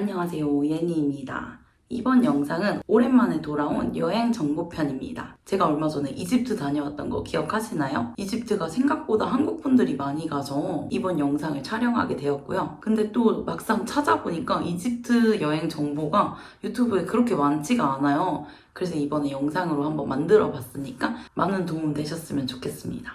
안녕하세요. 예니입니다. 이번 영상은 오랜만에 돌아온 여행 정보편입니다. 제가 얼마 전에 이집트 다녀왔던 거 기억하시나요? 이집트가 생각보다 한국 분들이 많이 가서 이번 영상을 촬영하게 되었고요. 근데 또 막상 찾아보니까 이집트 여행 정보가 유튜브에 그렇게 많지가 않아요. 그래서 이번에 영상으로 한번 만들어 봤으니까 많은 도움 되셨으면 좋겠습니다.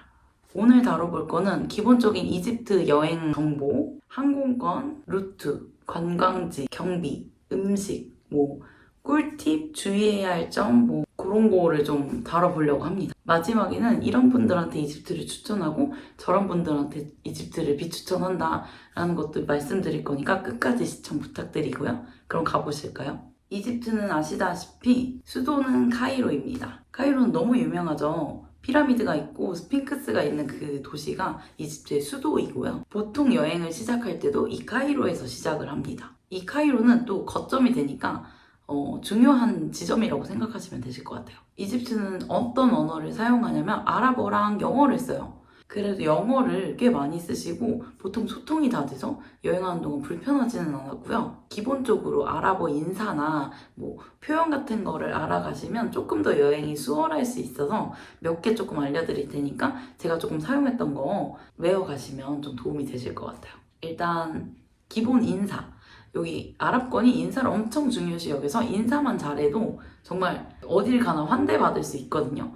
오늘 다뤄볼 거는 기본적인 이집트 여행 정보, 항공권, 루트, 관광지, 경비, 음식, 뭐 꿀팁, 주의해야 할 점, 뭐 그런 거를 좀 다뤄보려고 합니다. 마지막에는 이런 분들한테 이집트를 추천하고 저런 분들한테 이집트를 비추천한다라는 것도 말씀드릴 거니까 끝까지 시청 부탁드리고요. 그럼 가보실까요? 이집트는 아시다시피 수도는 카이로입니다. 카이로는 너무 유명하죠. 피라미드가 있고 스핑크스가 있는 그 도시가 이집트의 수도이고요. 보통 여행을 시작할 때도 이 카이로에서 시작을 합니다. 이 카이로는 또 거점이 되니까 어, 중요한 지점이라고 생각하시면 되실 것 같아요. 이집트는 어떤 언어를 사용하냐면 아랍어랑 영어를 써요. 그래도 영어를 꽤 많이 쓰시고 보통 소통이 다 돼서 여행하는 동안 불편하지는 않았고요. 기본적으로 아랍어 인사나 뭐 표현 같은 거를 알아가시면 조금 더 여행이 수월할 수 있어서 몇 개 조금 알려드릴 테니까 제가 조금 사용했던 거 외워가시면 좀 도움이 되실 것 같아요. 일단 기본 인사. 여기 아랍권이 인사를 엄청 중요시 여겨서 인사만 잘해도 정말 어딜 가나 환대받을 수 있거든요.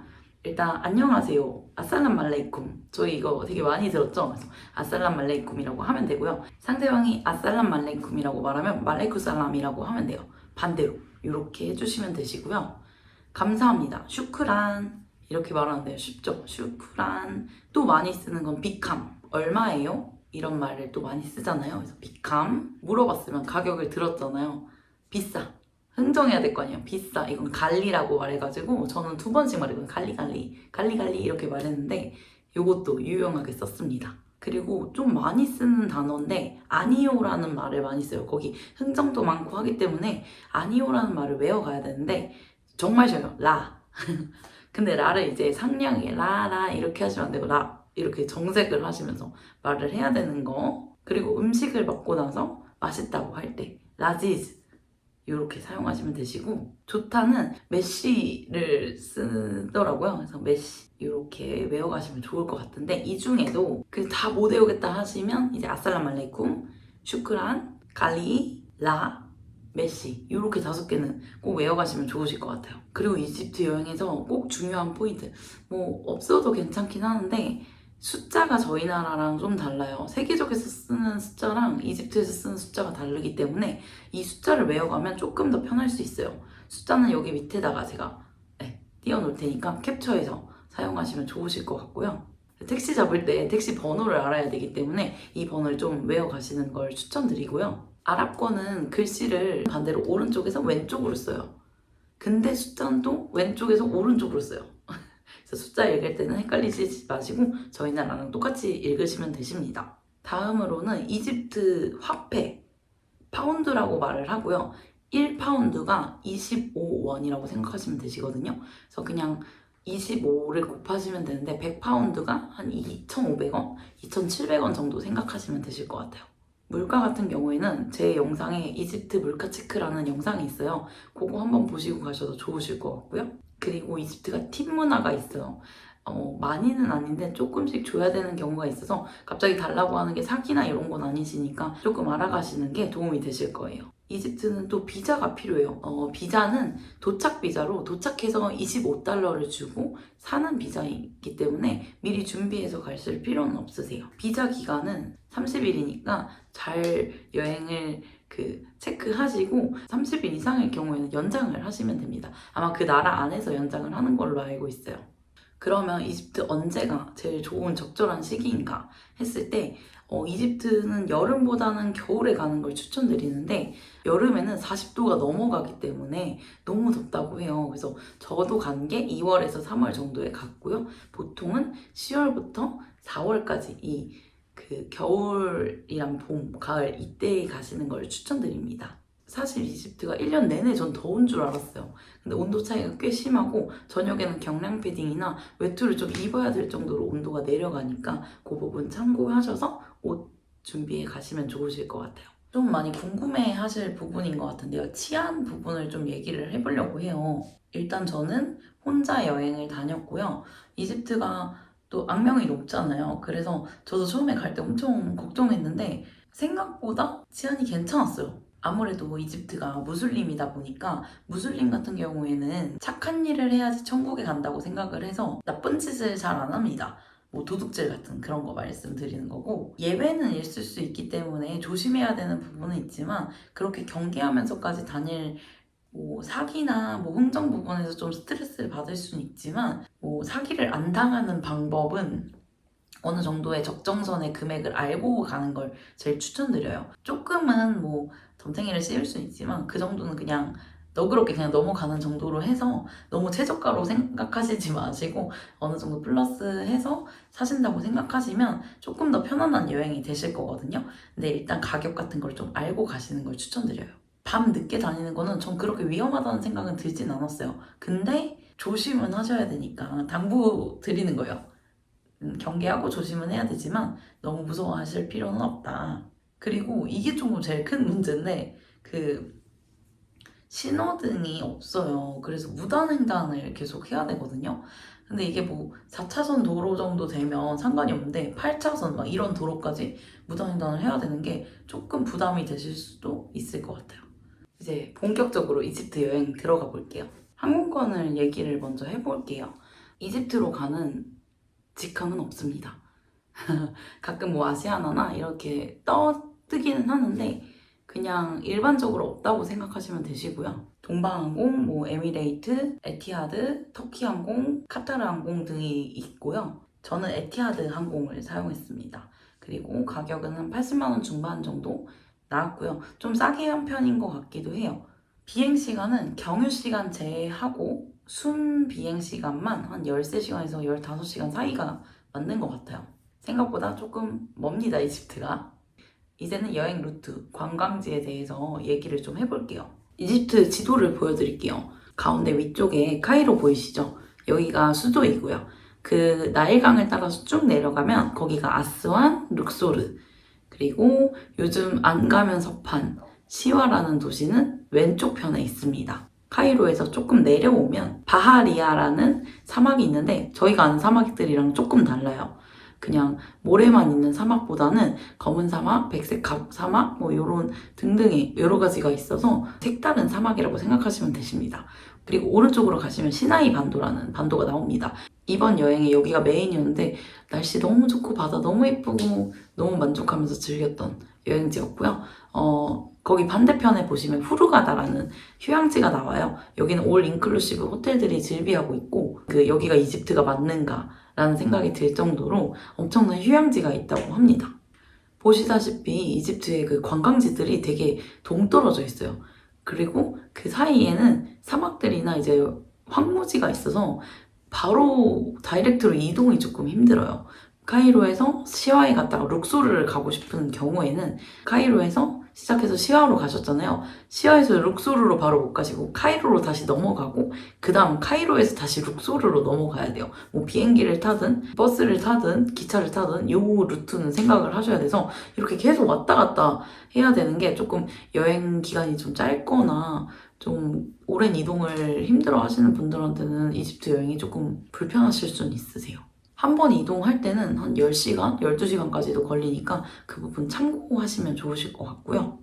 일단 안녕하세요. 아살람 말레이쿰. 저희 이거 되게 많이 들었죠? 그래서 아살람 말레이쿰이라고 하면 되고요. 상대방이 아살람 말레이쿰이라고 말하면 말레이쿠 살람이라고 하면 돼요. 반대로 이렇게 해주시면 되시고요. 감사합니다. 슈크란 이렇게 말하는데요. 쉽죠? 슈크란 또 많이 쓰는 건 비캄 얼마예요? 이런 말을 또 많이 쓰잖아요. 그래서 비캄 물어봤으면 가격을 들었잖아요. 비싸. 흥정해야 될 거 아니에요. 비싸. 이건 갈리라고 말해가지고 저는 두 번씩 말했거든요. 갈리 갈리 갈리 갈리 이렇게 말했는데 이것도 유용하게 썼습니다. 그리고 좀 많이 쓰는 단어인데 아니요라는 말을 많이 써요. 거기 흥정도 많고 하기 때문에 아니요라는 말을 외워가야 되는데 정말 쉬워요. 라. 근데 라를 이제 상냥하게 라라 이렇게 하시면 안 되고 라 이렇게 정색을 하시면서 말을 해야 되는 거. 그리고 음식을 먹고 나서 맛있다고 할 때 라지즈 이렇게 사용하시면 되시고 좋다는 메시를 쓰더라고요. 그래서 메시 이렇게 외워가시면 좋을 것 같은데 이 중에도 그 다 못 외우겠다 하시면 이제 아살람 알레이쿰, 슈크란, 갈리, 라, 메시 이렇게 다섯 개는 꼭 외워가시면 좋으실 것 같아요. 그리고 이집트 여행에서 꼭 중요한 포인트 뭐 없어도 괜찮긴 하는데 숫자가 저희 나라랑 좀 달라요. 세계적에서 쓰는 숫자랑 이집트에서 쓰는 숫자가 다르기 때문에 이 숫자를 외워가면 조금 더 편할 수 있어요. 숫자는 여기 밑에다가 제가 네, 띄워놓을 테니까 캡처해서 사용하시면 좋으실 것 같고요. 택시 잡을 때 택시 번호를 알아야 되기 때문에 이 번호를 좀 외워가시는 걸 추천드리고요. 아랍권은 글씨를 반대로 오른쪽에서 왼쪽으로 써요. 근데 숫자는 또 왼쪽에서 오른쪽으로 써요. 그래서 숫자 읽을 때는 헷갈리지 마시고 저희 나라랑 똑같이 읽으시면 되십니다. 다음으로는 이집트 화폐 파운드라고 말을 하고요. 1파운드가 25원이라고 생각하시면 되시거든요. 그래서 그냥 25를 곱하시면 되는데 100파운드가 한 2,500원, 2,700원 정도 생각하시면 되실 것 같아요. 물가 같은 경우에는 제 영상에 이집트 물가 체크라는 영상이 있어요. 그거 한번 보시고 가셔도 좋으실 것 같고요. 그리고 이집트가 팁 문화가 있어요. 어, 많이는 아닌데 조금씩 줘야 되는 경우가 있어서 갑자기 달라고 하는 게 사기나 이런 건 아니시니까 조금 알아가시는 게 도움이 되실 거예요. 이집트는 또 비자가 필요해요. 어, 비자는 도착 비자로 도착해서 25달러를 주고 사는 비자이기 때문에 미리 준비해서 가실 필요는 없으세요. 비자 기간은 30일이니까 잘 여행을 그 체크하시고 30일 이상일 경우에는 연장을 하시면 됩니다. 아마 그 나라 안에서 연장을 하는 걸로 알고 있어요. 그러면 이집트 언제가 제일 좋은 적절한 시기인가 했을 때 어, 이집트는 여름보다는 겨울에 가는 걸 추천드리는데 여름에는 40도가 넘어가기 때문에 너무 덥다고 해요. 그래서 저도 간 게 2월에서 3월 정도에 갔고요. 보통은 10월부터 4월까지 이 그 겨울이랑 봄, 가을 이때 가시는 걸 추천드립니다. 사실 이집트가 1년 내내 전 더운 줄 알았어요. 근데 온도 차이가 꽤 심하고 저녁에는 경량 패딩이나 외투를 좀 입어야 될 정도로 온도가 내려가니까 그 부분 참고하셔서 옷 준비해 가시면 좋으실 것 같아요. 좀 많이 궁금해 하실 부분인 것 같은데요. 치안 부분을 좀 얘기를 해보려고 해요. 일단 저는 혼자 여행을 다녔고요. 이집트가 또 악명이 높잖아요. 그래서 저도 처음에 갈 때 엄청 걱정했는데 생각보다 치안이 괜찮았어요. 아무래도 이집트가 무슬림이다 보니까 무슬림 같은 경우에는 착한 일을 해야지 천국에 간다고 생각을 해서 나쁜 짓을 잘 안 합니다. 뭐 도둑질 같은 그런 거 말씀드리는 거고 예외는 있을 수 있기 때문에 조심해야 되는 부분은 있지만 그렇게 경계하면서까지 다닐 뭐 사기나 뭐 흥정 부분에서 좀 스트레스를 받을 수는 있지만 뭐 사기를 안 당하는 방법은 어느 정도의 적정선의 금액을 알고 가는 걸 제일 추천드려요. 조금은 뭐 덤탱이를 씌울 수는 있지만 그 정도는 그냥 너그럽게 그냥 넘어가는 정도로 해서 너무 최저가로 생각하시지 마시고 어느 정도 플러스 해서 사신다고 생각하시면 조금 더 편안한 여행이 되실 거거든요. 근데 일단 가격 같은 걸 좀 알고 가시는 걸 추천드려요. 밤 늦게 다니는 거는 전 그렇게 위험하다는 생각은 들진 않았어요. 근데 조심은 하셔야 되니까 당부 드리는 거예요. 음, 경계하고 조심은 해야 되지만 너무 무서워하실 필요는 없다. 그리고 이게 조금 제일 큰 문제인데 그 신호등이 없어요. 그래서 무단횡단을 계속 해야 되거든요. 근데 이게 뭐 4차선 도로 정도 되면 상관이 없는데 8차선 막 이런 도로까지 무단횡단을 해야 되는 게 조금 부담이 되실 수도 있을 것 같아요. 이제 본격적으로 이집트 여행 들어가 볼게요. 항공권을 얘기를 먼저 해볼게요. 이집트로 가는 직항은 없습니다. 가끔 뭐 아시아나나 이렇게 떠뜨기는 하는데 그냥 일반적으로 없다고 생각하시면 되시고요. 동방항공, 뭐 에미레이트, 에티하드, 터키항공, 카타르항공 등이 있고요. 저는 에티하드 항공을 사용했습니다. 그리고 가격은 한 80만 원 중반 정도 나왔고요. 좀 싸게 한 편인 것 같기도 해요. 비행 시간은 경유 시간 제외하고 순 비행 시간만 한 13시간에서 15시간 사이가 맞는 것 같아요. 생각보다 조금 멉니다, 이집트가. 이제는 여행 루트, 관광지에 대해서 얘기를 좀 해볼게요. 이집트 지도를 보여드릴게요. 가운데 위쪽에 카이로 보이시죠? 여기가 수도이고요. 그 나일강을 따라서 쭉 내려가면 거기가 아스완, 룩소르, 그리고 요즘 안 가면 석판, 시와라는 도시는 왼쪽 편에 있습니다. 카이로에서 조금 내려오면 바하리아라는 사막이 있는데 저희가 아는 사막들이랑 조금 달라요. 그냥 모래만 있는 사막보다는 검은 사막, 백색 가- 사막, 뭐 요런 등등의 여러 가지가 있어서 색다른 사막이라고 생각하시면 되십니다. 그리고 오른쪽으로 가시면 시나이 반도라는 반도가 나옵니다. 이번 여행에 여기가 메인이었는데 날씨 너무 좋고 바다 너무 예쁘고 너무 만족하면서 즐겼던 여행지였고요. 어, 거기 반대편에 보시면 후르가다라는 휴양지가 나와요. 여기는 올 인클루시브 호텔들이 즐비하고 있고 그 여기가 이집트가 맞는가라는 생각이 들 정도로 엄청난 휴양지가 있다고 합니다. 보시다시피 이집트의 그 관광지들이 되게 동떨어져 있어요. 그리고 그 사이에는 사막들이나 이제 황무지가 있어서 바로 다이렉트로 이동이 조금 힘들어요. 카이로에서 시와에 갔다가 룩소르를 가고 싶은 경우에는 카이로에서 시작해서 시와로 가셨잖아요. 시와에서 룩소르로 바로 못 가시고 카이로로 다시 넘어가고 그 다음 카이로에서 다시 룩소르로 넘어가야 돼요. 뭐 비행기를 타든 버스를 타든 기차를 타든 요 루트는 생각을 하셔야 돼서 이렇게 계속 왔다 갔다 해야 되는 게 조금 여행 기간이 좀 짧거나 좀 오랜 이동을 힘들어 하시는 분들한테는 이집트 여행이 조금 불편하실 수는 있으세요. 한 번 이동할 때는 한 10시간, 12시간까지도 걸리니까 그 부분 참고하시면 좋으실 것 같고요.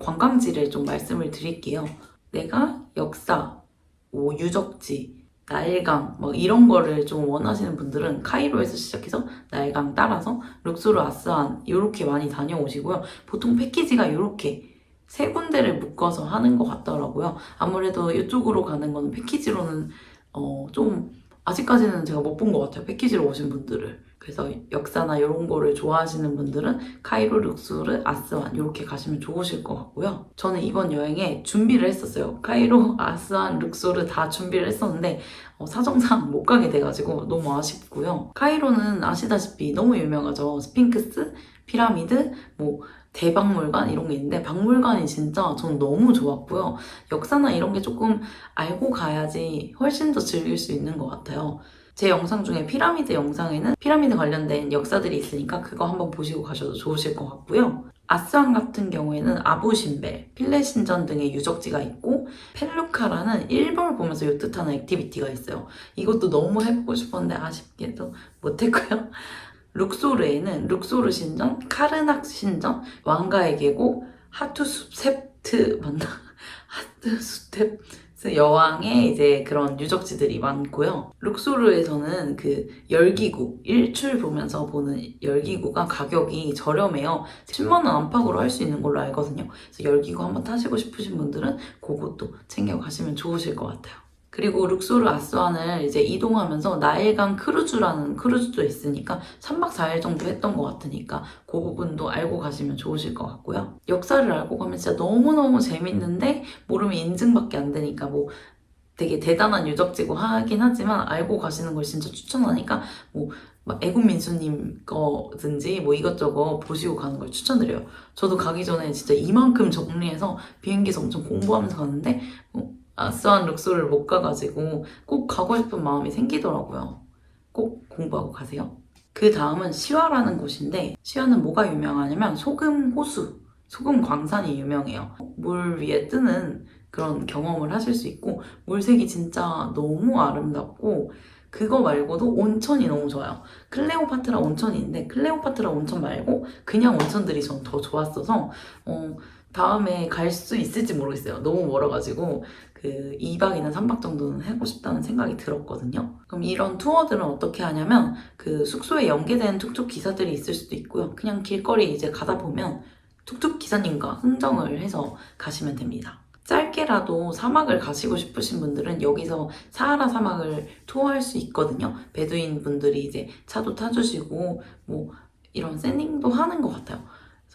관광지를 좀 말씀을 드릴게요. 내가 역사, 뭐 유적지, 나일강 뭐 이런 거를 좀 원하시는 분들은 카이로에서 시작해서 나일강 따라서 룩소르 아스안 이렇게 많이 다녀오시고요. 보통 패키지가 이렇게 세 군데를 묶어서 하는 것 같더라고요. 아무래도 이쪽으로 가는 거는 패키지로는 어, 좀 아직까지는 제가 못 본 것 같아요. 패키지로 오신 분들을. 그래서 역사나 이런 거를 좋아하시는 분들은 카이로, 룩수르, 아스완 이렇게 가시면 좋으실 것 같고요. 저는 이번 여행에 준비를 했었어요. 카이로, 아스완, 룩소르 다 준비를 했었는데 어, 사정상 못 가게 돼가지고 너무 아쉽고요. 카이로는 아시다시피 너무 유명하죠. 스핑크스, 피라미드, 뭐 대박물관 이런 게 있는데 박물관이 진짜 전 너무 좋았고요. 역사나 이런 게 조금 알고 가야지 훨씬 더 즐길 수 있는 것 같아요. 제 영상 중에 피라미드 영상에는 피라미드 관련된 역사들이 있으니까 그거 한번 보시고 가셔도 좋으실 것 같고요. 아스완 같은 경우에는 아부신벨, 필레신전 등의 유적지가 있고 펠루카라는 일본을 보면서 요트 타는 액티비티가 있어요. 이것도 너무 해보고 싶었는데 아쉽게도 못했고요. 룩소르에는 룩소르 신전, 카르낙 신전, 왕가의 계곡, 하투스텝트 맞나? 하투스텝 여왕의 이제 그런 유적지들이 많고요. 룩소르에서는 그 열기구, 일출 보면서 보는 열기구가 가격이 저렴해요. 10만원 안팎으로 할 수 있는 걸로 알거든요. 그래서 열기구 한번 타시고 싶으신 분들은 그것도 챙겨가시면 좋으실 것 같아요. 그리고 룩소르 아스완을 이제 이동하면서 나일강 크루즈라는 크루즈도 있으니까 3박 4일 정도 했던 것 같으니까 그 부분도 알고 가시면 좋으실 것 같고요. 역사를 알고 가면 진짜 너무너무 재밌는데 모르면 인증밖에 안 되니까 뭐 되게 대단한 유적지고 하긴 하지만 알고 가시는 걸 진짜 추천하니까 뭐막 애국민수님 거든지 뭐 이것저것 보시고 가는 걸 추천드려요. 저도 가기 전에 진짜 이만큼 정리해서 비행기에서 엄청 공부하면서 갔는데 뭐 아스완 룩소를 못 가가지고 꼭 가고 싶은 마음이 생기더라고요. 꼭 공부하고 가세요. 그 다음은 시와라는 곳인데 시와는 뭐가 유명하냐면 소금 호수, 소금 광산이 유명해요. 물 위에 뜨는 그런 경험을 하실 수 있고 물색이 진짜 너무 아름답고 그거 말고도 온천이 너무 좋아요. 클레오파트라 온천이 있는데 클레오파트라 온천 말고 그냥 온천들이 전 더 좋았어서 어, 다음에 갈 수 있을지 모르겠어요. 너무 멀어가지고 그 2박이나 3박 정도는 하고 싶다는 생각이 들었거든요. 그럼 이런 투어들은 어떻게 하냐면 그 숙소에 연계된 툭툭 기사들이 있을 수도 있고요. 그냥 길거리 이제 가다 보면 툭툭 기사님과 흥정을 해서 가시면 됩니다. 짧게라도 사막을 가시고 싶으신 분들은 여기서 사하라 사막을 투어할 수 있거든요. 베두인 분들이 이제 차도 타주시고 뭐 이런 샌딩도 하는 것 같아요.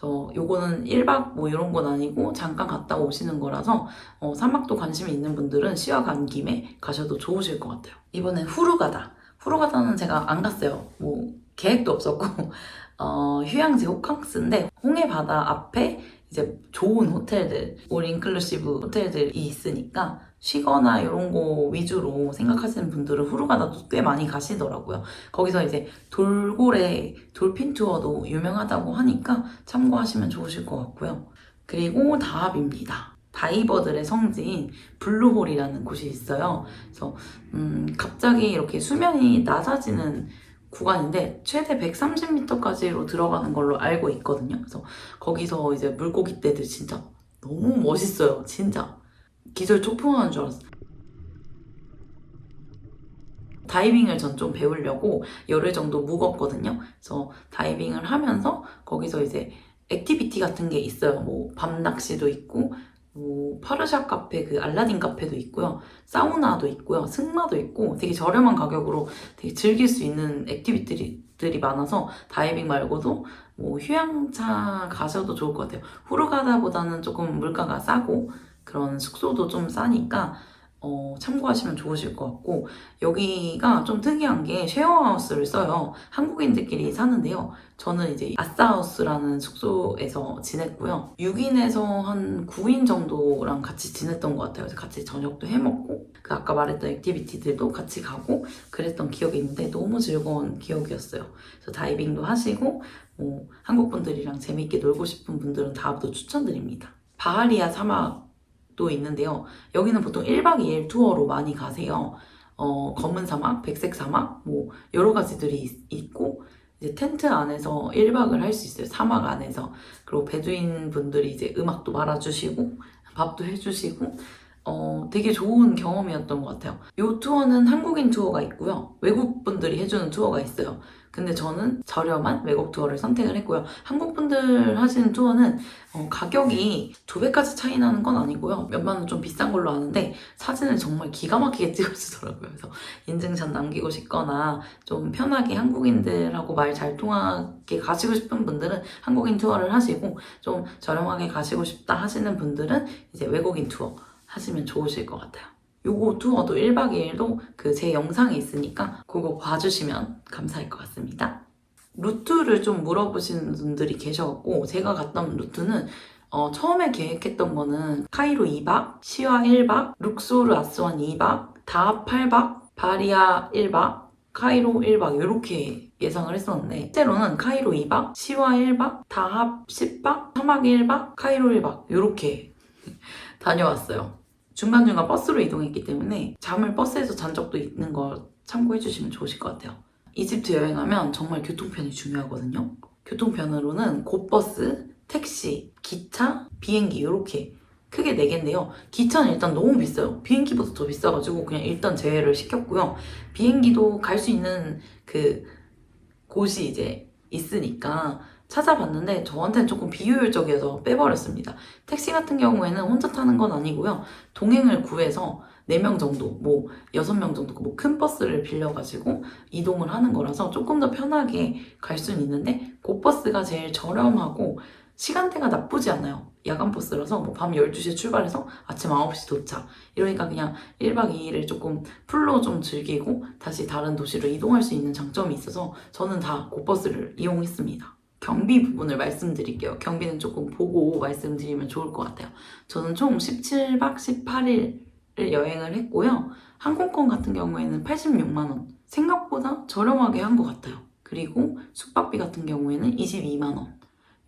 그래서 요거는 1박 뭐 이런 건 아니고 잠깐 갔다 오시는 거라서 어, 사막도 관심이 있는 분들은 시와 간 김에 가셔도 좋으실 것 같아요. 이번엔 후루가다. 후루가다는 제가 안 갔어요. 뭐 계획도 없었고 어, 휴양지 호캉스인데 홍해 바다 앞에 이제 좋은 호텔들, 올 인클루시브 호텔들이 있으니까 쉬거나 이런 거 위주로 생각하시는 분들은 후루가다도 꽤 많이 가시더라고요. 거기서 이제 돌고래 돌핀 투어도 유명하다고 하니까 참고하시면 좋으실 것 같고요. 그리고 다합입니다. 다이버들의 성지인 블루홀이라는 곳이 있어요. 그래서 음, 갑자기 이렇게 수면이 낮아지는 구간인데 최대 130m까지로 들어가는 걸로 알고 있거든요. 그래서 거기서 이제 물고기 떼들 진짜 너무 멋있어요. 진짜 기절 초풍하는 줄 알았어요. 다이빙을 전 좀 배우려고 열흘 정도 묵었거든요. 그래서 다이빙을 하면서 거기서 이제 액티비티 같은 게 있어요. 뭐 밤낚시도 있고 뭐 파르샤 카페 그 알라딘 카페도 있고요. 사우나도 있고요. 승마도 있고 되게 저렴한 가격으로 되게 즐길 수 있는 액티비티들이 많아서 다이빙 말고도 뭐 휴양차 가셔도 좋을 것 같아요. 후루가다보다는 조금 물가가 싸고 그런 숙소도 좀 싸니까 어, 참고하시면 좋으실 것 같고 여기가 좀 특이한 게 쉐어하우스를 써요. 한국인들끼리 사는데요. 저는 이제 아싸하우스라는 숙소에서 지냈고요. 6인에서 한 9인 정도랑 같이 지냈던 것 같아요. 그래서 같이 저녁도 해먹고 그 아까 말했던 액티비티들도 같이 가고 그랬던 기억이 있는데 너무 즐거운 기억이었어요. 그래서 다이빙도 하시고 뭐 한국 분들이랑 재밌게 놀고 싶은 분들은 다음도 추천드립니다. 바하리아 사막 도 있는데요. 여기는 보통 1박 2일 투어로 많이 가세요. 어, 검은 사막, 백색 사막, 뭐, 여러 가지들이 있, 있고, 이제 텐트 안에서 1박을 할 수 있어요. 사막 안에서. 그리고 베두인 분들이 이제 음악도 말아주시고, 밥도 해주시고, 어, 되게 좋은 경험이었던 것 같아요. 이 투어는 한국인 투어가 있고요. 외국 분들이 해주는 투어가 있어요. 근데 저는 저렴한 외국 투어를 선택을 했고요. 한국 분들 하시는 투어는 어, 가격이 두 배까지 차이 나는 건 아니고요. 몇만 원 좀 비싼 걸로 아는데 사진을 정말 기가 막히게 찍어주더라고요. 그래서 인증샷 남기고 싶거나 좀 편하게 한국인들하고 말 잘 통하게 가시고 싶은 분들은 한국인 투어를 하시고 좀 저렴하게 가시고 싶다 하시는 분들은 이제 외국인 투어 하시면 좋으실 것 같아요. 요거 투어도 1박 2일도 그 제 영상이 있으니까 그거 봐주시면 감사할 것 같습니다. 루트를 좀 물어보시는 분들이 계셔갖고 제가 갔던 루트는 어, 처음에 계획했던 거는 카이로 2박, 시와 1박, 룩소르 아스완 2박, 다합 8박, 바리아 1박, 카이로 1박 이렇게 예상을 했었는데 실제로는 카이로 2박, 시와 1박, 다합 10박, 사막 1박, 카이로 1박 이렇게 다녀왔어요. 중간중간 버스로 이동했기 때문에 잠을 버스에서 잔 적도 있는 걸 참고해 주시면 좋으실 것 같아요. 이집트 여행하면 정말 교통편이 중요하거든요. 교통편으로는 곧버스, 택시, 기차, 비행기 이렇게 크게 4개인데요. 기차는 일단 너무 비싸요. 비행기보다 더 비싸가지고 그냥 일단 제외를 시켰고요. 비행기도 갈 수 있는 그 곳이 이제 있으니까 찾아봤는데 저한테는 조금 비효율적이어서 빼버렸습니다. 택시 같은 경우에는 혼자 타는 건 아니고요. 동행을 구해서 4명 정도, 뭐 6명 정도, 뭐 큰 버스를 빌려가지고 이동을 하는 거라서 조금 더 편하게 갈 수는 있는데 곧버스가 제일 저렴하고 시간대가 나쁘지 않아요. 야간 버스라서 뭐 밤 12시에 출발해서 아침 9시 도착. 이러니까 그냥 1박 2일을 조금 풀로 좀 즐기고 다시 다른 도시로 이동할 수 있는 장점이 있어서 저는 다 곧버스를 이용했습니다. 경비 부분을 말씀드릴게요. 경비는 조금 보고 말씀드리면 좋을 것 같아요. 저는 총 17박 18일을 여행을 했고요. 항공권 같은 경우에는 86만원. 생각보다 저렴하게 한 것 같아요. 그리고 숙박비 같은 경우에는 22만원.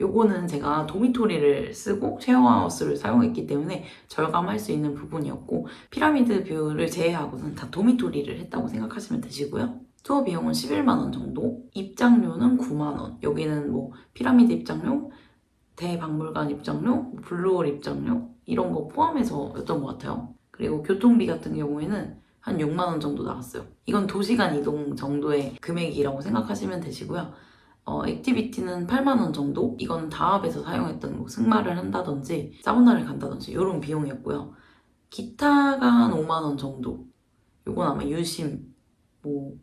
요거는 제가 도미토리를 쓰고 쉐어하우스를 사용했기 때문에 절감할 수 있는 부분이었고 피라미드 뷰를 제외하고는 다 도미토리를 했다고 생각하시면 되시고요. 투어 비용은 11만원 정도, 입장료는 9만원. 여기는 뭐 피라미드 입장료, 대박물관 입장료, 블루홀 입장료 이런 거 포함해서였던 것 같아요. 그리고 교통비 같은 경우에는 한 6만원 정도 나왔어요. 이건 도시간 이동 정도의 금액이라고 생각하시면 되시고요. 어, 액티비티는 8만원 정도? 이건 다합에서 사용했던 뭐 승마를 한다든지 사우나를 간다든지 이런 비용이었고요. 기타가 한 5만원 정도. 요건 아마 유심, 뭐,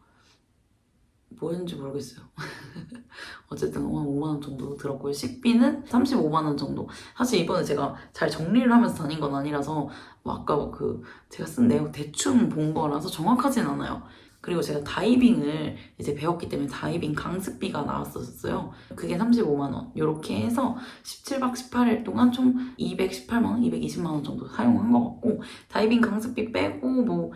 뭐였는지 모르겠어요. 어쨌든 한 5만 원 정도 들었고요. 식비는 35만 원 정도. 사실 이번에 제가 잘 정리를 하면서 다닌 건 아니라서 뭐 아까 그 제가 쓴 내용 대충 본 거라서 정확하진 않아요. 그리고 제가 다이빙을 이제 배웠기 때문에 다이빙 강습비가 나왔었어요. 그게 35만 원. 이렇게 해서 17박 18일 동안 총 218만 원, 220만 원 정도 사용한 것 같고, 다이빙 강습비 빼고 뭐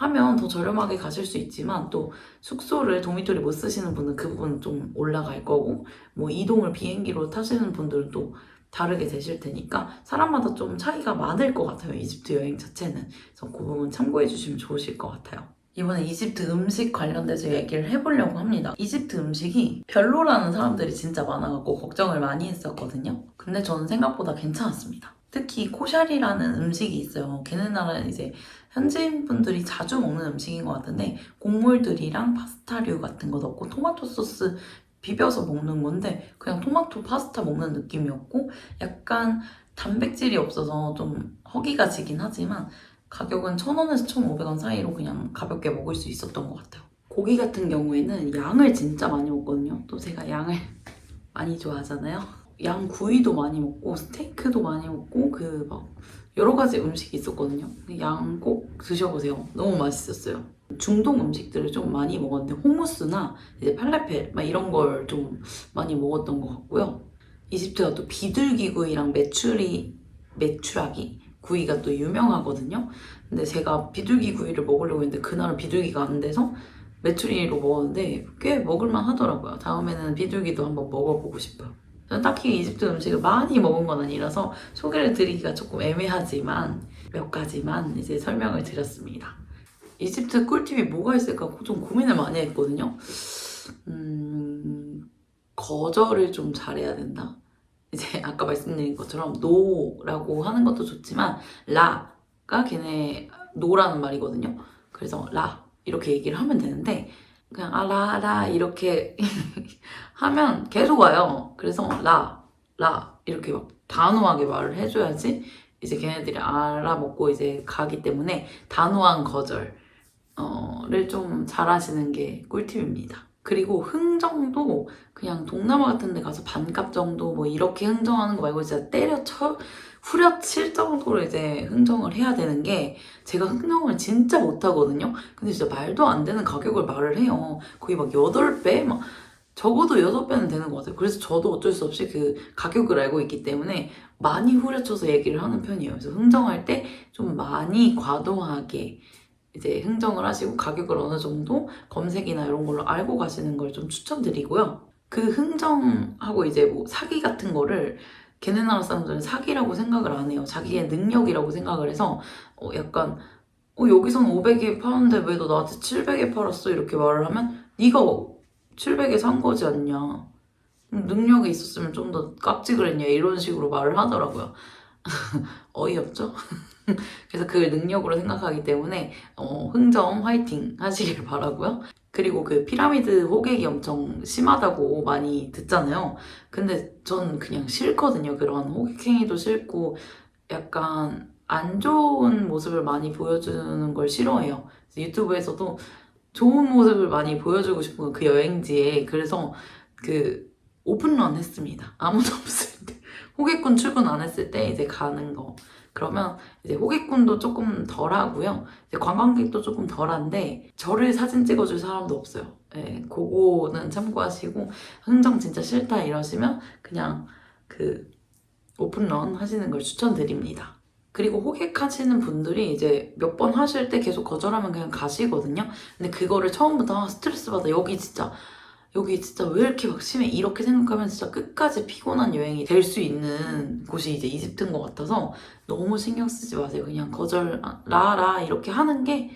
하면 더 저렴하게 가실 수 있지만 또 숙소를 도미토리 못 쓰시는 분은 그 부분 좀 올라갈 거고, 뭐 이동을 비행기로 타시는 분들은 또 다르게 되실 테니까 사람마다 좀 차이가 많을 것 같아요. 이집트 여행 자체는. 그래서 그 부분 참고해 주시면 좋으실 것 같아요. 이번에 이집트 음식 관련돼서 얘기를 해보려고 합니다. 이집트 음식이 별로라는 사람들이 진짜 많아갖고 걱정을 많이 했었거든요. 근데 저는 생각보다 괜찮았습니다. 특히 코샤리라는 음식이 있어요. 걔네 나라는 이제 현지인 분들이 자주 먹는 음식인 것 같은데 곡물들이랑 파스타류 같은 거 넣고 토마토 소스 비벼서 먹는 건데 그냥 토마토 파스타 먹는 느낌이었고 약간 단백질이 없어서 좀 허기가 지긴 하지만 가격은 1,000원에서 1,500원 사이로 그냥 가볍게 먹을 수 있었던 것 같아요. 고기 같은 경우에는 양을 진짜 많이 먹거든요. 또 제가 양을 많이 좋아하잖아요. 양 구이도 많이 먹고 스테이크도 많이 먹고 그막 여러 가지 음식이 있었거든요. 양 꼭 드셔보세요. 너무 맛있었어요. 중동 음식들을 좀 많이 먹었는데 호무스나 이제 팔레펠 막 이런 걸 좀 많이 먹었던 것 같고요. 이집트가 또 비둘기 구이랑 메추리 메추라기 구이가 또 유명하거든요. 근데 제가 비둘기 구이를 먹으려고 했는데 그날은 비둘기가 안 돼서 메추리로 먹었는데 꽤 먹을만 하더라고요. 다음에는 비둘기도 한번 먹어보고 싶어요. 딱히 이집트 음식을 많이 먹은 건 아니라서 소개를 드리기가 조금 애매하지만 몇 가지만 이제 설명을 드렸습니다. 이집트 꿀팁이 뭐가 있을까 좀 고민을 많이 했거든요. 음, 거절을 좀 잘해야 된다. 이제 아까 말씀드린 것처럼 노라고 하는 것도 좋지만 라가 걔네 노라는 말이거든요. 그래서 라 이렇게 얘기를 하면 되는데 그냥 아 라 라 이렇게 하면 계속 와요. 그래서 라, 라 이렇게 막 단호하게 말을 해줘야지 이제 걔네들이 알아먹고 이제 가기 때문에 단호한 거절을 좀 잘하시는 게 꿀팁입니다. 그리고 흥정도 그냥 동남아 같은 데 가서 반값 정도 뭐 이렇게 흥정하는 거 말고 진짜 때려쳐 후려칠 정도로 이제 흥정을 해야 되는 게 제가 흥정을 진짜 못하거든요. 근데 진짜 말도 안 되는 가격을 말을 해요. 거의 막 8배? 막 적어도 6배는 되는 것 같아요. 그래서 저도 어쩔 수 없이 그 가격을 알고 있기 때문에 많이 후려쳐서 얘기를 하는 편이에요. 그래서 흥정할 때 좀 많이 과도하게 이제 흥정을 하시고 가격을 어느 정도 검색이나 이런 걸로 알고 가시는 걸 좀 추천드리고요. 그 흥정하고 이제 뭐 사기 같은 거를 걔네 나라 사람들은 사기라고 생각을 안 해요. 자기의 능력이라고 생각을 해서 어, 약간 어, 여기선 500에 파는데 왜 너 나한테 700에 팔았어? 이렇게 말을 하면 네가 700에 산 거지 않냐. 음, 능력이 있었으면 좀 더 깍지를 했냐 이런 식으로 말을 하더라고요. 어이없죠? 그래서 그걸 능력으로 생각하기 때문에 어, 흥정 화이팅 하시길 바라고요. 그리고 그 피라미드 호객이 엄청 심하다고 많이 듣잖아요. 근데 전 그냥 싫거든요. 그런 호객행위도 싫고 약간 안 좋은 모습을 많이 보여주는 걸 싫어해요. 유튜브에서도 좋은 모습을 많이 보여주고 싶은 그 여행지에 그래서 그 오픈런 했습니다. 아무도 없을 때 호객군 출근 안 했을 때 이제 가는 거. 그러면 이제 호객군도 조금 덜 하고요. 이제 관광객도 조금 덜 한데 저를 사진 찍어줄 사람도 없어요. 예, 그거는 참고하시고 흥정 진짜 싫다 이러시면 그냥 그 오픈런 하시는 걸 추천드립니다. 그리고 호객하시는 분들이 이제 몇 번 하실 때 계속 거절하면 그냥 가시거든요. 근데 그거를 처음부터 아, 스트레스 받아 여기 진짜 여기 진짜 왜 이렇게 막 심해 이렇게 생각하면 진짜 끝까지 피곤한 여행이 될 수 있는 곳이 이제 이집트인 것 같아서 너무 신경 쓰지 마세요. 그냥 거절 아, 라라 이렇게 하는 게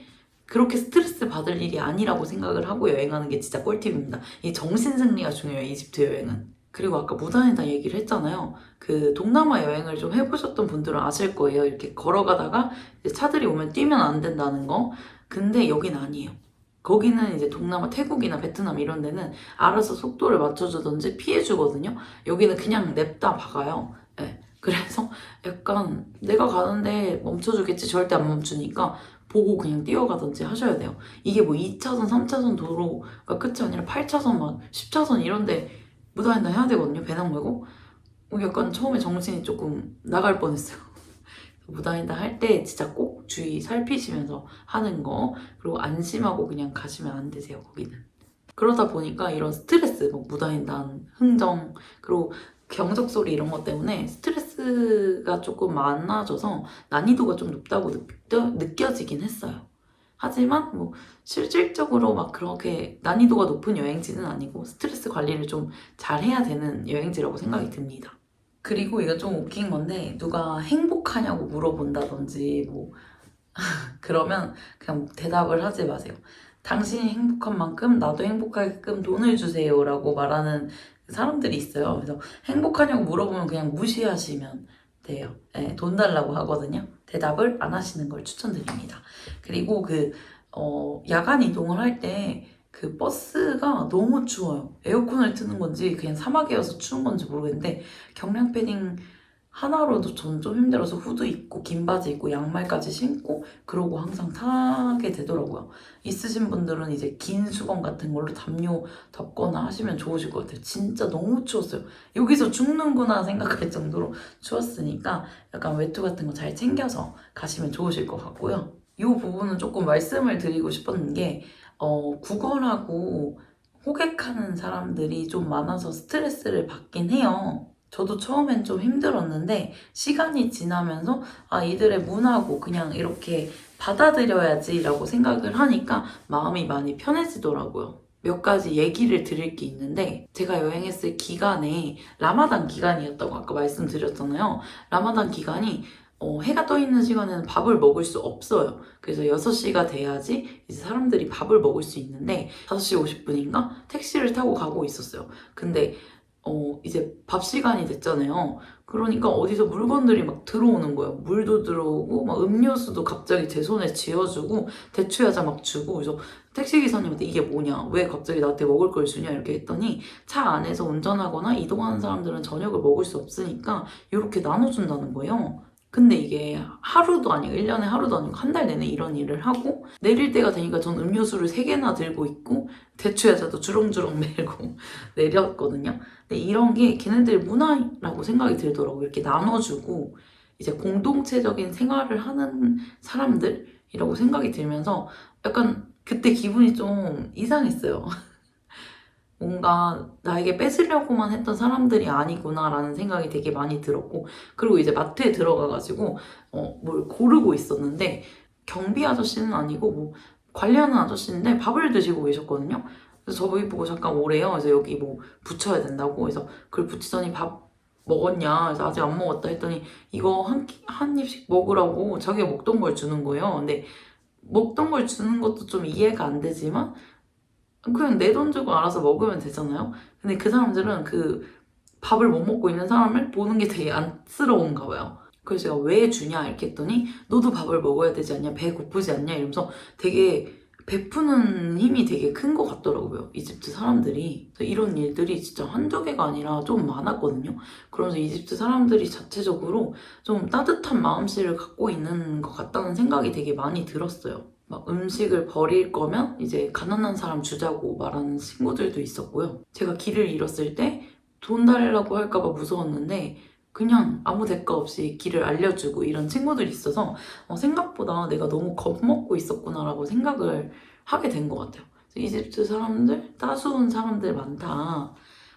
그렇게 스트레스 받을 일이 아니라고 생각을 하고 여행하는 게 진짜 꿀팁입니다. 이 정신 승리가 중요해요. 이집트 여행은. 그리고 아까 무단횡단 얘기를 했잖아요. 그 동남아 여행을 좀 해보셨던 분들은 아실 거예요. 이렇게 걸어가다가 차들이 오면 뛰면 안 된다는 거. 근데 여긴 아니에요. 거기는 이제 동남아 태국이나 베트남 이런 데는 알아서 속도를 맞춰주든지 피해주거든요. 여기는 그냥 냅다 박아요. 네. 그래서 약간 내가 가는데 멈춰주겠지 절대 안 멈추니까 보고 그냥 뛰어가든지 하셔야 돼요. 이게 뭐 2차선, 3차선 도로가 끝이 아니라 8차선, 막 10차선 이런데 무단횡단 해야 되거든요. 배낭 메고. 어, 약간 처음에 정신이 조금 나갈 뻔했어요. 무단횡단 할때 진짜 꼭 주의 살피시면서 하는 거. 그리고 안심하고 그냥 가시면 안 되세요 거기는. 그러다 보니까 이런 스트레스 뭐 무단횡단 흥정 그리고 경적 소리 이런 것 때문에 스트레스가 조금 많아져서 난이도가 좀 높다고 느껴, 느껴 지긴 했어요. 하지만 뭐 실질적으로 막 그렇게 난이도가 높은 여행지는 아니고 스트레스 관리를 좀 잘 해야 되는 여행지라고 생각이 듭니다. 그리고 이거 좀 웃긴 건데 누가 행복하냐고 물어본다든지 뭐 그러면 그냥 대답을 하지 마세요. 당신이 행복한 만큼 나도 행복하게끔 돈을 주세요라고 말하는 사람들이 있어요. 그래서 행복하냐고 물어보면 그냥 무시하시면 돼요. 네, 돈 달라고 하거든요. 대답을 안 하시는 걸 추천드립니다. 그리고 그 어, 야간 이동을 할 때 그 버스가 너무 추워요. 에어컨을 트는 건지 그냥 사막이어서 추운 건지 모르겠는데 경량 패딩 하나로도 전 좀 힘들어서 후드 입고 긴 바지 입고 양말까지 신고 그러고 항상 타게 되더라고요. 있으신 분들은 이제 긴 수건 같은 걸로 담요 덮거나 하시면 좋으실 것 같아요. 진짜 너무 추웠어요. 여기서 죽는구나 생각할 정도로 추웠으니까 약간 외투 같은 거 잘 챙겨서 가시면 좋으실 것 같고요. 이 부분은 조금 말씀을 드리고 싶었는 게 어, 국어라고 호객하는 사람들이 좀 많아서 스트레스를 받긴 해요. 저도 처음엔 좀 힘들었는데 시간이 지나면서 아 이들의 문화고 그냥 이렇게 받아들여야지라고 생각을 하니까 마음이 많이 편해지더라고요. 몇 가지 얘기를 드릴 게 있는데 제가 여행했을 기간에 라마단 기간이었다고 아까 말씀드렸잖아요. 라마단 기간이 어, 해가 떠 있는 시간에는 밥을 먹을 수 없어요. 그래서 6시가 돼야지 이제 사람들이 밥을 먹을 수 있는데 5시 50분인가 택시를 타고 가고 있었어요. 근데 어, 이제 밥 시간이 됐잖아요. 그러니까 어디서 물건들이 막 들어오는 거예요. 물도 들어오고, 막 음료수도 갑자기 제 손에 쥐어주고, 대추야자 막 주고, 그래서 택시기사님한테 이게 뭐냐, 왜 갑자기 나한테 먹을 걸 주냐, 이렇게 했더니, 차 안에서 운전하거나 이동하는 사람들은 저녁을 먹을 수 없으니까, 이렇게 나눠준다는 거예요. 근데 이게 하루도 아니고 1년에 하루도 아니고 한 달 내내 이런 일을 하고 내릴 때가 되니까 전 음료수를 3개나 들고 있고 대추야자도 주렁주렁 메고 내렸거든요. 근데 이런 게 걔네들 문화라고 생각이 들더라고요. 이렇게 나눠주고 이제 공동체적인 생활을 하는 사람들이라고 생각이 들면서 약간 그때 기분이 좀 이상했어요. 뭔가 나에게 뺏으려고만 했던 사람들이 아니구나라는 생각이 되게 많이 들었고 그리고 이제 마트에 들어가가지고 어, 뭘 고르고 있었는데 경비 아저씨는 아니고 뭐 관리하는 아저씨인데 밥을 드시고 계셨거든요. 그래서 저희 보고 잠깐 오래요. 그래서 여기 뭐 붙여야 된다고. 그래서 그걸 붙이더니 밥 먹었냐? 그래서 아직 안 먹었다 했더니 이거 한, 끼- 한 입씩 먹으라고 자기가 먹던 걸 주는 거예요. 근데 먹던 걸 주는 것도 좀 이해가 안 되지만 그냥 내 돈 주고 알아서 먹으면 되잖아요. 근데 그 사람들은 그 밥을 못 먹고 있는 사람을 보는 게 되게 안쓰러운가 봐요. 그래서 제가 왜 주냐? 이렇게 했더니 너도 밥을 먹어야 되지 않냐? 배 고프지 않냐? 이러면서 되게 베푸는 힘이 되게 큰 것 같더라고요 이집트 사람들이. 이런 일들이 진짜 한두 개가 아니라 좀 많았거든요. 그러면서 이집트 사람들이 자체적으로 좀 따뜻한 마음씨를 갖고 있는 것 같다는 생각이 되게 많이 들었어요 막 음식을 버릴 거면 이제 가난한 사람 주자고 말하는 친구들도 있었고요 제가 길을 잃었을 때 돈 달라고 할까봐 무서웠는데 그냥 아무 대가 없이 길을 알려주고 이런 친구들이 있어서 어, 생각보다 내가 너무 겁먹고 있었구나라고 생각을 하게 된 것 같아요. 이집트 사람들 따스운 사람들 많다.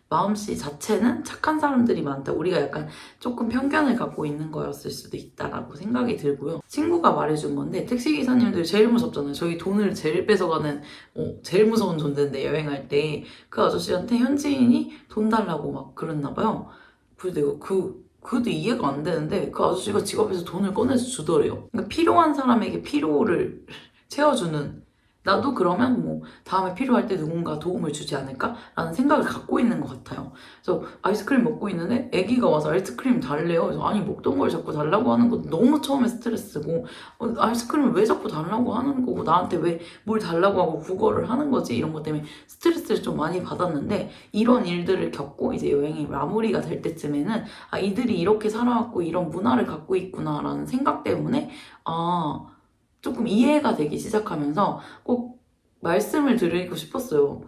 마음씨 자체는 착한 사람들이 많다. 우리가 약간 조금 편견을 갖고 있는 거였을 수도 있다라고 생각이 들고요. 친구가 말해준 건데 택시기사님들 제일 무섭잖아요. 저희 돈을 제일 뺏어가는 어, 제일 무서운 존재인데 여행할 때 그 아저씨한테 현지인이 돈 달라고 막 그랬나 봐요. 내가 그 그것도 이해가 안 되는데 그 아저씨가 지갑에서 돈을 꺼내서 주더래요. 그러니까 필요한 사람에게 필요를 채워주는 나도 그러면 뭐 다음에 필요할 때 누군가 도움을 주지 않을까라는 생각을 갖고 있는 것 같아요. 그래서 아이스크림 먹고 있는데 아기가 와서 아이스크림 달래요. 그래서 아니 먹던 걸 자꾸 달라고 하는 것도 너무 처음에 스트레스고 어, 아이스크림을 왜 자꾸 달라고 하는 거고 나한테 왜 뭘 달라고 하고 구걸을 하는 거지 이런 것 때문에 스트레스를 좀 많이 받았는데 이런 일들을 겪고 이제 여행이 마무리가 될 때쯤에는 아 이들이 이렇게 살아왔고 이런 문화를 갖고 있구나라는 생각 때문에 아 조금 이해가 되기 시작하면서 꼭 말씀을 드리고 싶었어요.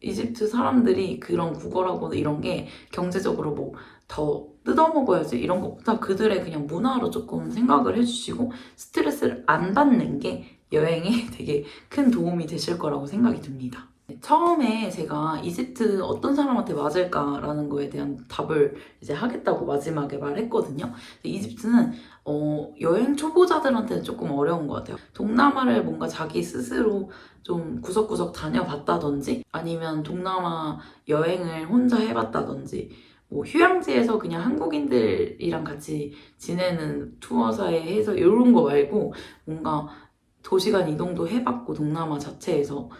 이집트 사람들이 그런 구걸하고 이런 게 경제적으로 뭐 더 뜯어먹어야지 이런 것보다 그들의 그냥 문화로 조금 생각을 해주시고 스트레스를 안 받는 게 여행에 되게 큰 도움이 되실 거라고 생각이 듭니다. 처음에 제가 이집트 어떤 사람한테 맞을까라는 거에 대한 답을 이제 하겠다고 마지막에 말했거든요. 이집트는 어, 여행 초보자들한테는 조금 어려운 것 같아요. 동남아를 뭔가 자기 스스로 좀 구석구석 다녀봤다든지 아니면 동남아 여행을 혼자 해봤다든지 뭐 휴양지에서 그냥 한국인들이랑 같이 지내는 투어사에 해서 이런 거 말고 뭔가 도시간 이동도 해봤고 동남아 자체에서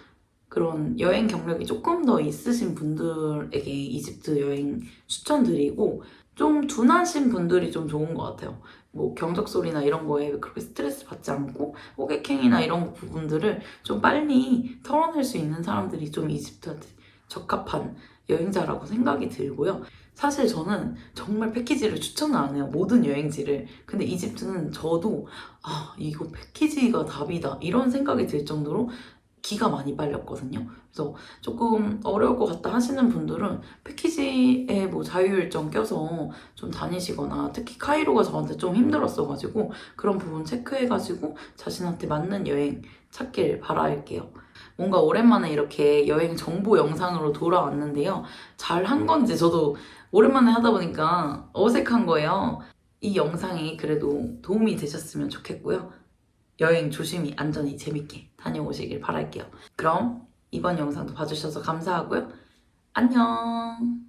그런 여행 경력이 조금 더 있으신 분들에게 이집트 여행 추천드리고 좀 둔하신 분들이 좀 좋은 것 같아요. 뭐 경적 소리나 이런 거에 그렇게 스트레스 받지 않고 호객행위나 이런 부분들을 좀 빨리 털어낼 수 있는 사람들이 좀 이집트한테 적합한 여행자라고 생각이 들고요. 사실 저는 정말 패키지를 추천을 안 해요. 모든 여행지를. 근데 이집트는 저도 아 이거 패키지가 답이다 이런 생각이 들 정도로 기가 많이 빨렸거든요. 그래서 조금 어려울 것 같다 하시는 분들은 패키지에 뭐 자유일정 껴서 좀 다니시거나 특히 카이로가 저한테 좀 힘들었어가지고 그런 부분 체크해가지고 자신한테 맞는 여행 찾길 바랄게요. 뭔가 오랜만에 이렇게 여행 정보 영상으로 돌아왔는데요. 잘 한 건지 저도 오랜만에 하다 보니까 어색한 거예요. 이 영상이 그래도 도움이 되셨으면 좋겠고요. 여행 조심히 안전히 재밌게 다녀오시길 바랄게요. 그럼 이번 영상도 봐주셔서 감사하고요. 안녕!